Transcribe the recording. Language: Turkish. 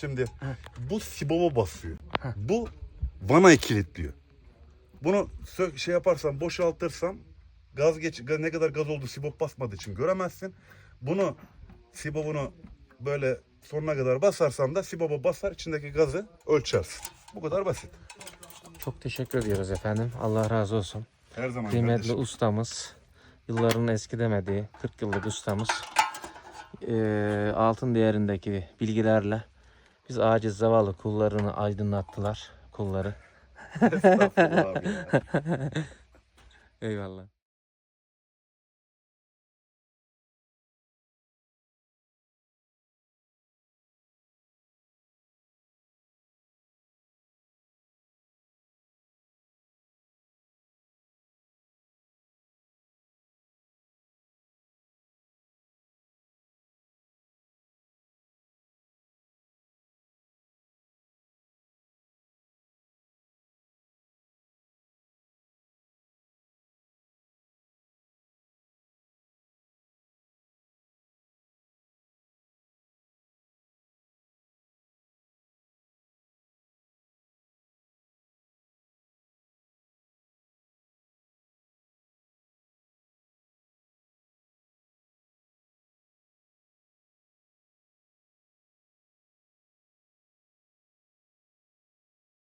Şimdi bu sibova basıyor. Bu vanayı kilitliyor. Bunu şey yaparsam boşaltırsam gaz geç ne kadar gaz oldu sibop basmadığı için göremezsin. Bunu sibobunu böyle sonuna kadar basarsam da siboba basar içindeki gazı ölçersin. Bu kadar basit. Çok teşekkür ediyoruz efendim. Allah razı olsun. Her zaman Kıymetli kardeşim. ustamız, yılların eski demediği 40 yıllık ustamız eee, altın değerindeki bilgilerle biz aciz zavallı kullarını aydınlattılar. Kulları. Estağfurullah abi ya. Eyvallah.